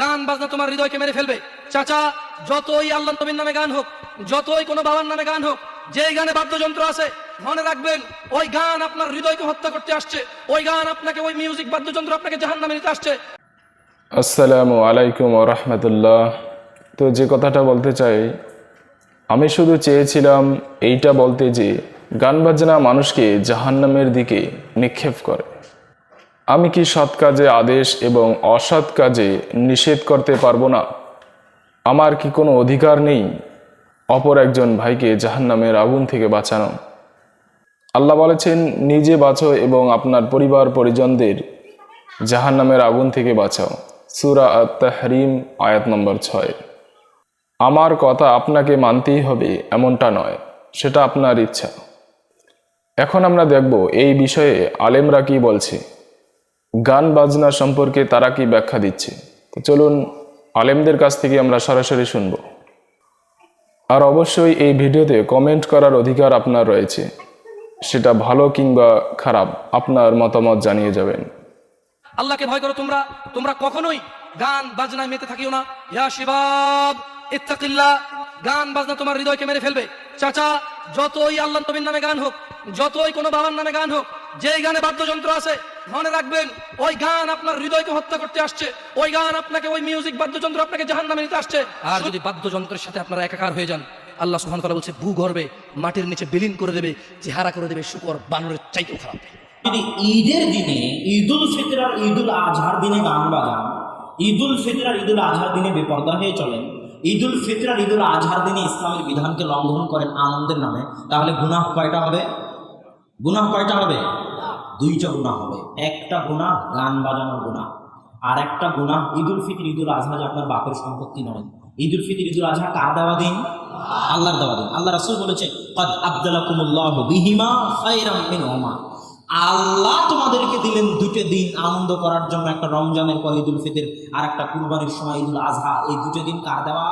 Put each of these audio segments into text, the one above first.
গান বাজনা তোমার হৃদয়কে মেরে ফেলবে। চাচা, যতই আল্লাহ নবীর নামে গান হোক, যতই কোনো বাবার নামে গান হোক, যেই গানে বাদ্যযন্ত্র আছে, মনে রাখবেন, ওই গান আপনার হৃদয়কে হত্যা করতে আসছে। ওই গান আপনাকে, ওই মিউজিক বাদ্যযন্ত্র আপনাকে জাহান নামে নিতে আসছে। আসসালামু আলাইকুম রহমতুল্লাহ। তো যে কথাটা বলতে চাই, আমি শুধু চেয়েছিলাম এইটা বলতে যে, গান বাজনা মানুষকে জাহান্নামের দিকে নিক্ষেপ করে। আমি কি সৎ কাজে আদেশ এবং অসৎ কাজে নিষেধ করতে পারব না? আমার কি কোনো অধিকার নেই? অপর একজন ভাইকে জাহান্নামের আগুন থেকে বাঁচানো। আল্লাহ বলেছেন, নিজে বাঁচো এবং আপনার পরিবার পরিজনদের জাহান্নামের আগুন থেকে বাঁচাও। সুরা আত আয়াত নম্বর ছয়। আমার কথা আপনাকে মানতেই হবে, এমনটা নয়, সেটা আপনার ইচ্ছা। এখন আমরা দেখব, এই বিষয়ে আলেমরা কি বলছে। গান বাজনা সম্পর্কে তারা কি ব্যাখ্যা দিচ্ছে? তো চলুন আলেমদের কাছ থেকে আমরা সরাসরি শুনব। আর অবশ্যই এই ভিডিওতে কমেন্ট করার অধিকার আপনার রয়েছে। সেটা ভালো কিংবা খারাপ, আপনার মতামত জানিয়ে যাবেন। আল্লাহকে ভয় করো তোমরা। তোমরা কখনোই গান বাজনায় মেতে থাকিও না। ইয়া শিবাব ইত্তাকিল্লাহ গান বাজনা তোমার হৃদয়কে মেরে ফেলবে। চাচা, যতই আল্লাহ নবীর নামে গান হোক, যতই কোনো বাবার নামে গান হোক, যেই গানে বাদ্যযন্ত্র আছে মনে রাখবেন ওই গান আপনার হৃদয়কে হত্যা করতে আসছে ওই গান আপনাকে ওই মিউজিক বাদ্যযন্ত্র আপনাকে জাহান নামে নিতে আসছে। আর যদি বাদ্যযন্ত্রের সাথে আপনারা একাকার হয়ে যান আল্লাহ সুহান তালা বলছে ভূগর্ভে মাটির নিচে বিলীন করে দেবে চেহারা করে দেবে শুকর বানরের চাইতেও খারাপ। যদি ঈদের দিনে ঈদুল ফিতর আর ঈদুল আজহার দিনে গান বাজান ঈদুল ফিতর আর ঈদুল আজহার দিনে বেপর্দা হয়ে চলেন ঈদুল ফিতর আর ঈদুল আজহার দিনে ইসলামের বিধানকে লঙ্ঘন করেন আনন্দের নামে তাহলে গুনাহ কয়টা হবে? গুনাহ কয়টা হবে? দুইটা গুনাহ হবে। একটা গুনাহ, গান বাজানোর গুনাহ। আর একটা গুনাহ, ঈদুল ফিতর, ঈদুল আজহা যে আপনার বাপের সম্পত্তি নয় ঈদুল ফিতর, ঈদুল আজহা কার দেওয়া দিন? আল্লাহর দেওয়া দিন। আল্লাহ রাসূল বলেছে কদ আবদালাকুমুল্লাহু বিহিমা খায়রাম আল্লাহ তোমাদেরকে দিলেন দুটো দিন আনন্দ করার জন্য, একটা রমজানের পর ঈদুল ফিতর আর একটা কুরবানির সময় ঈদুল আজহা। এই দুটো দিন কার দেওয়া?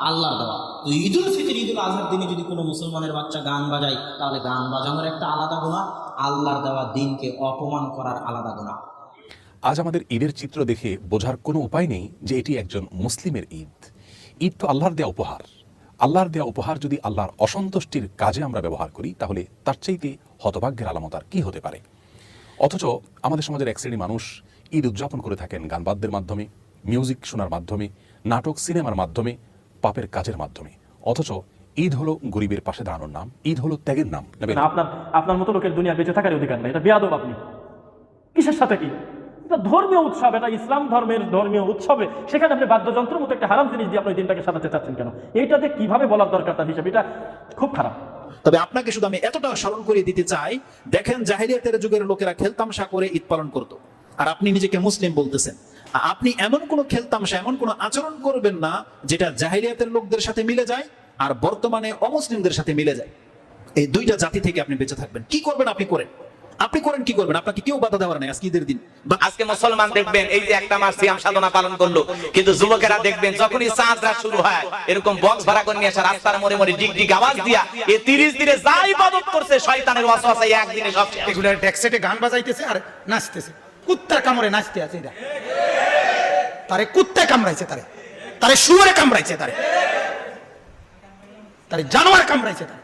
আল্লাহর দেওয়া। তো ঈদুল ফিতর, ঈদুল আজহার দিনে যদি কোনো মুসলমানের বাচ্চা গান বাজায়, তাহলে গান বাজানোর একটা আলাদা গুণা আল্লাহর দেওয়া দিনকে অপমান করার আলাদা গুণা আজ আমাদের ঈদের চিত্র দেখে বোঝার কোনো উপায় নেই যে এটি একজন মুসলিমের ঈদ। ঈদ তো আল্লাহর দেয়া উপহার। আল্লাহর দেয়া উপহার যদি আল্লাহর অসন্তুষ্টির কাজে আমরা ব্যবহার করি, তাহলে তার চাইতে হতভাগ্যের আলামত আর কি হতে পারে? অথচ আমাদের সমাজের এক শ্রেণি মানুষ ঈদ উদযাপন করে থাকেন গানবাদ্যের মাধ্যমে, মিউজিক শোনার মাধ্যমে, নাটক সিনেমার মাধ্যমে, পাপের কাজের মাধ্যমে। অথচ ঈদ হলো গরিবের পাশে দাঁড়ানোর নাম ঈদ হলো ত্যাগের নাম। আপনার আপনার মতো লোকের দুনিয়া বেঁচে থাকার অধিকার নেই। এটা বেয়াদব আপনি। কিসের সাথে কি? এটা ধর্মীয় উৎসব এটা ইসলাম ধর্মের ধর্মীয় উৎসবে। সেখানে আপনি বাদ্যযন্ত্র মতো একটা হারাম জিনিস দিয়ে আপনি দিনটাকে সাজাতে চাচ্ছেন কেন? এইটাতে কীভাবে বলার দরকার তার হিসাবে? এটা খুব খারাপ। তবে আপনাকে শুধু আমি এতটা স্মরণ করিয়ে দিতে চাই দেখেন জাহিলিয়াতের যুগের লোকেরা খেলতামশা করে ঈদ পালন করত। আর আপনি নিজেকে মুসলিম বলতেছেন। আপনি এমন কোন খেলতামশা এমন কোন আচরণ করবেন না যেটা জাহিলিয়াতের লোকদের সাথে মিলে যায় আর বর্তমানে অমুসলিমদের সাথে মিলে যায়। এই দুইটা জাতি থেকে আপনি বেঁচে থাকবেন। কি করবেন আপনি করেন? আপনি করেন কি করবেন? আপনাকে কেউ বাধা দেওয়ার নাই আজকে ঈদের দিন। বা আজকে মুসলমান দেখবেন এই যে একটা মাস সিয়াম সাধনা পালন করল কিন্তু যুবকেরা দেখবেন যখনই রাত শুরু হয় এরকম বক্স ভাড়া করে নিয়ে আসে রাস্তার মোড়ে মোড়ে ডিগ ডিগ আওয়াজ দিয়া এই তিরিশ দিনে যা ইবাদত করছে শয়তানের ওয়াসওয়াসা এই একদিনে সব। এগুলো ডেক্সেটে গান বাজাইতেছে আর নাচতেছে। কুত্তার কামড়ে নাচতে আছে এটা তারে কুত্তায় কামড়াইছে তারে। তারে শুয়ারে কামড়াইছে তারে। তারে জানোয়ার কামড়াইছে তারে।